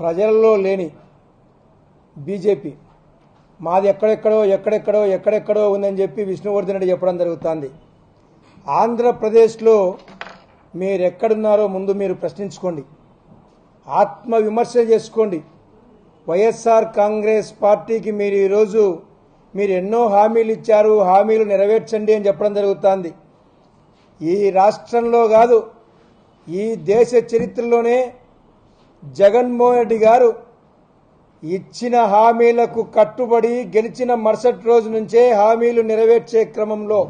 ప్రజల్లో లేని బీజేపీ. మాది ఎక్కడెక్కడో ఎక్కడెక్కడో ఎక్కడెక్కడో ఉందని చెప్పి విష్ణువర్ధన్ రెడ్డి చెప్పడం జరుగుతుంది. ఆంధ్రప్రదేశ్లో మీరు ఎక్కడున్నారో ముందు మీరు ప్రశ్నించుకోండి. ఆత్మవిమర్శ చేసుకోండి. వైఎస్ఆర్ కాంగ్రెస్ పార్టీకి మీరు ఈరోజు మీరు ఎన్నో హామీలు ఇచ్చారు హామీలు నెరవేర్చండి అని చెప్పడం జరుగుతుంది. ఈ రాష్ట్రంలో కాదు ఈ దేశ చరిత్రలోనే జగన్మోహన్ రెడ్డి గారు ఇచ్చిన హామీలకు కట్టుబడి గెలిచిన మరుసటి రోజు నుంచే హామీలు నెరవేర్చే క్రమంలో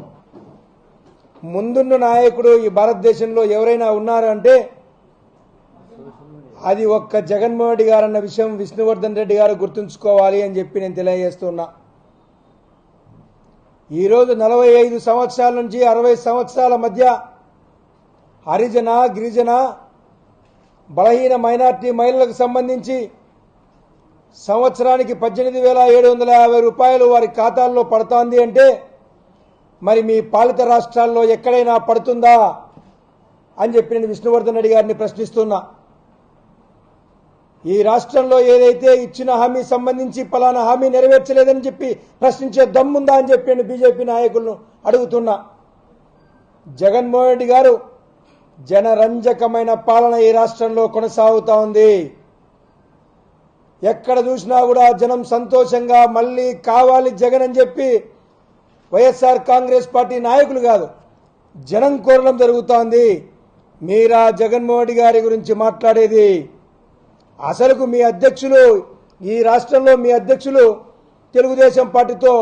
ముందున్న నాయకుడు ఈ భారతదేశంలో ఎవరైనా ఉన్నారంటే అది ఒక్క జగన్మోహన్ రెడ్డి గారు అన్న విషయం విష్ణువర్ధన్ రెడ్డి గారు గుర్తుంచుకోవాలి అని చెప్పి నేను తెలియజేస్తున్నా. ఈరోజు నలభై ఐదు సంవత్సరాల నుంచి అరవై సంవత్సరాల మధ్య హరిజన గిరిజన బలహీన మైనార్టీ మహిళలకు సంబంధించి సంవత్సరానికి పద్దెనిమిది వేల ఏడు వందల యాభై రూపాయలు వారి ఖాతాల్లో పడుతోంది అంటే మరి మీ పాలిత రాష్ట్రాల్లో ఎక్కడైనా పడుతుందా అని చెప్పి నేను విష్ణువర్ధన్ రెడ్డి గారిని ప్రశ్నిస్తున్నా. ఈ రాష్ట్రంలో ఏదైతే ఇచ్చిన హామీ సంబంధించి ఫలానా హామీ నెరవేర్చలేదని చెప్పి ప్రశ్నించే దమ్ముందా అని చెప్పి నేను బీజేపీ నాయకులను అడుగుతున్నా. జగన్మోహన్ రెడ్డి గారు జనరంజకమైన పాలన ఈ రాష్ట్రంలో కొనసాగుతూ ఉంది. ఎక్కడ చూసినా కూడా జనం సంతోషంగా మళ్ళీ కావాలి జగన్ అని చెప్పి వైఎస్ఆర్ కాంగ్రెస్ పార్టీ నాయకులు కాదు జనం కోరడం జరుగుతోంది మీరా జగన్మోహన్ రెడ్డి గారి గురించి మాట్లాడేది. అసలుకు మీ అధ్యక్షులు ఈ రాష్ట్రంలో మీ అధ్యక్షులు తెలుగుదేశం పార్టీతో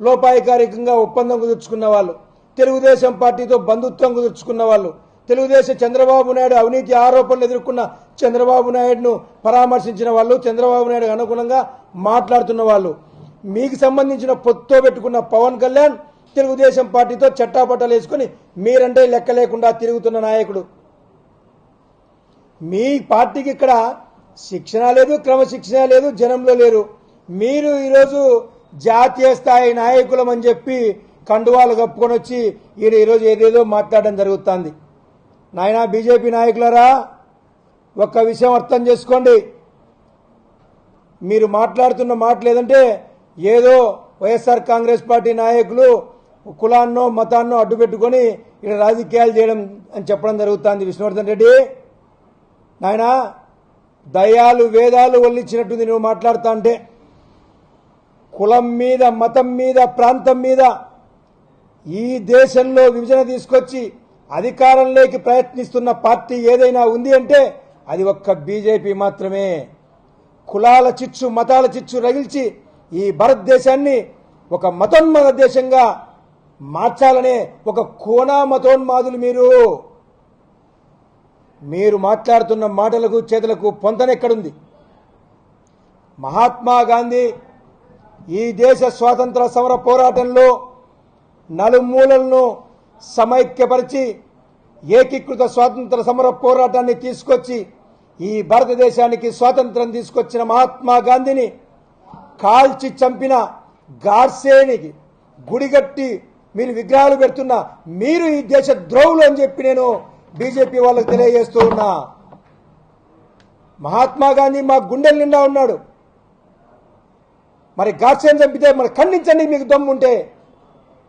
లోపాయకారికంగా ఒప్పందం కుదుర్చుకున్న వాళ్ళు తెలుగుదేశం పార్టీతో బంధుత్వం కుదుర్చుకున్న వాళ్ళు తెలుగుదేశం చంద్రబాబు నాయుడు అవినీతి ఆరోపణలు ఎదుర్కొన్న చంద్రబాబు నాయుడును పరామర్శించిన వాళ్ళు చంద్రబాబు నాయుడు అనుగుణంగా మాట్లాడుతున్న వాళ్ళు. మీకు సంబంధించిన పొత్తు పెట్టుకున్న పవన్ కళ్యాణ్ తెలుగుదేశం పార్టీతో చట్టాపట్టాలు వేసుకుని మీరంటే లెక్క లేకుండా తిరుగుతున్న నాయకుడు. మీ పార్టీకి ఇక్కడ శిక్షణ లేదు క్రమశిక్షణ లేదు జనంలో లేరు. మీరు ఈరోజు జాతీయ స్థాయి నాయకులం అని చెప్పి కండువాలు కప్పుకొని వచ్చి ఈయన ఈరోజు ఏదేదో మాట్లాడడం జరుగుతుంది. నాయనా బీజేపీ నాయకులరా ఒక్క విషయం అర్థం చేసుకోండి. మీరు మాట్లాడుతున్న మాట లేదంటే ఏదో వైఎస్ఆర్ కాంగ్రెస్ పార్టీ నాయకులు కులాన్నో మతాన్నో అడ్డు పెట్టుకొని ఇక్కడ రాజకీయాలు చేయడం అని చెప్పడం జరుగుతుంది. విష్ణువర్ధన్ రెడ్డి నాయనా దయాలు వేదాలు వల్లించినట్టుంది నువ్వు మాట్లాడుతా అంటే కులం మీద మతం మీద ప్రాంతం మీద ఈ దేశంలో విభజన తీసుకొచ్చి అధికారంలోకి ప్రయత్నిస్తున్న పార్టీ ఏదైనా ఉంది అంటే అది ఒక్క బీజేపీ మాత్రమే. కులాల చిచ్చు మతాల చిచ్చు రగిల్చి ఈ భారతదేశాన్ని ఒక మతోన్మాద దేశంగా మార్చాలనే ఒక కోనా మతోన్మాదులు మీరు. మీరు మాట్లాడుతున్న మాటలకు చేతులకు పొంతనెక్కడుంది మహాత్మా గాంధీ ఈ దేశ స్వాతంత్ర సమర పోరాటంలో నలుమూలలను సమైక్యపరిచి ఏకీకృత స్వాతంత్ర సమర పోరాటాన్ని తీసుకొచ్చి ఈ భారతదేశానికి స్వాతంత్రం తీసుకొచ్చిన మహాత్మా గాంధీని కాల్చి చంపిన గాడ్సేనికి గుడిగట్టి మీరు విగ్రహాలు పెడుతున్న మీరు ఈ దేశ ద్రోవులు అని చెప్పి నేను బీజేపీ వాళ్ళకు తెలియజేస్తూ ఉన్నా. మహాత్మా గాంధీ మా గుండెల నిండా ఉన్నాడు. మరి గాడ్సేని చంపితే మరి ఖండించండి మీకు దమ్ము ఉంటే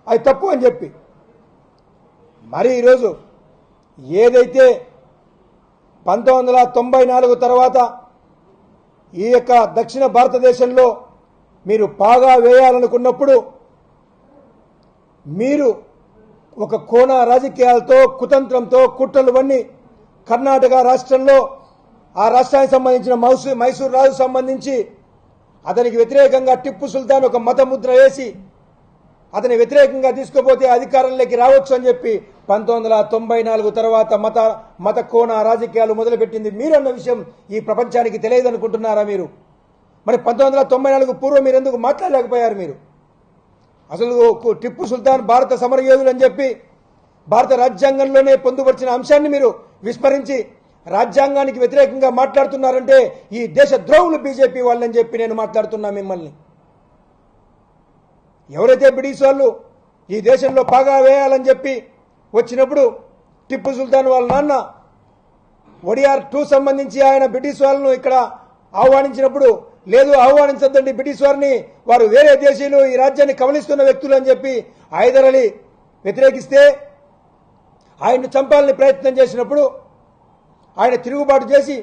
అది తప్పు అని చెప్పి. మరి ఈరోజు ఏదైతే పంతొమ్మిది వందల తొంభై నాలుగు తర్వాత ఈ యొక్క దక్షిణ భారతదేశంలో మీరు పాగా వేయాలనుకున్నప్పుడు మీరు ఒక కోణ రాజకీయాలతో కుతంత్రంతో కుట్రలు వన్ని కర్ణాటక రాష్ట్రంలో ఆ రాష్ట్రానికి సంబంధించిన మైసూర్ మైసూర్ రాజు సంబంధించి అతనికి వ్యతిరేకంగా టిప్పు సుల్తాన్ ఒక మత ముద్ర వేసి అతని వ్యతిరేకంగా తీసుకుపోతే అధికారంలోకి రావచ్చు అని చెప్పి పంతొమ్మిది తొంభై నాలుగు తర్వాత మత మత కోణ రాజకీయాలు మొదలుపెట్టింది మీరన్న విషయం ఈ ప్రపంచానికి తెలియదు అనుకుంటున్నారా మీరు? మరి పంతొమ్మిది వందల తొంభై నాలుగు పూర్వం మీరు ఎందుకు మాట్లాడలేకపోయారు మీరు? అసలు టిప్పు సుల్తాన్ భారత సమరయోధులు అని చెప్పి భారత రాజ్యాంగంలోనే పొందుపరిచిన అంశాన్ని మీరు విస్మరించి రాజ్యాంగానికి వ్యతిరేకంగా మాట్లాడుతున్నారంటే ఈ దేశ ద్రోహులు బీజేపీ వాళ్ళని చెప్పి నేను మాట్లాడుతున్నా మిమ్మల్ని. ఎవరైతే బ్రిటిష్ వాళ్ళు ఈ దేశంలో పాగా వేయాలని చెప్పి వచ్చినప్పుడు టిప్పు సుల్తాన్ వాళ్ళ నాన్న ఒడిఆర్ టూ సంబంధించి ఆయన బ్రిటిష్ వాళ్ళను ఇక్కడ ఆహ్వానించినప్పుడు లేదు ఆహ్వానించద్దండి బ్రిటిష్ వారిని వారు వేరే దేశీయులు ఈ రాజ్యాన్ని కమలిస్తున్న వ్యక్తులు అని చెప్పి హైదర్ అలీ వ్యతిరేకిస్తే ఆయన్ను చంపాలని ప్రయత్నం చేసినప్పుడు ఆయన తిరుగుబాటు చేసి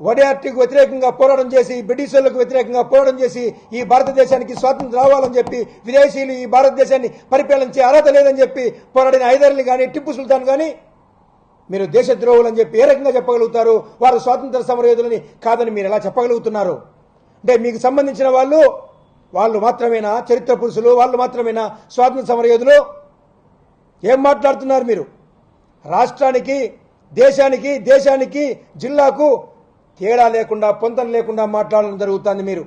వడియార్టీకి వ్యతిరేకంగా పోరాటం చేసి బ్రిటిషర్లకు వ్యతిరేకంగా పోరాటం చేసి ఈ భారతదేశానికి స్వాతంత్రం రావాలని చెప్పి విదేశీయులు ఈ భారతదేశాన్ని పరిపాలించే అర్హత లేదని చెప్పి పోరాడిన హైదర్ని కానీ టిప్పు సుల్తాన్ కానీ మీరు దేశద్రోహులు అని చెప్పి ఏ రకంగా చెప్పగలుగుతారు? వారు స్వాతంత్ర సమరయోధులని కాదని మీరు ఎలా చెప్పగలుగుతున్నారు? అంటే మీకు సంబంధించిన వాళ్ళు వాళ్ళు మాత్రమేనా చరిత్ర పురుషులు వాళ్ళు మాత్రమేనా స్వాతంత్ర సమరయోధులు? ఏం మాట్లాడుతున్నారు మీరు? రాష్ట్రానికి దేశానికి దేశానికి జిల్లాకు తేడా లేకుండా పొంతం లేకుండా మాట్లాడడం జరుగుతుంది మీరు.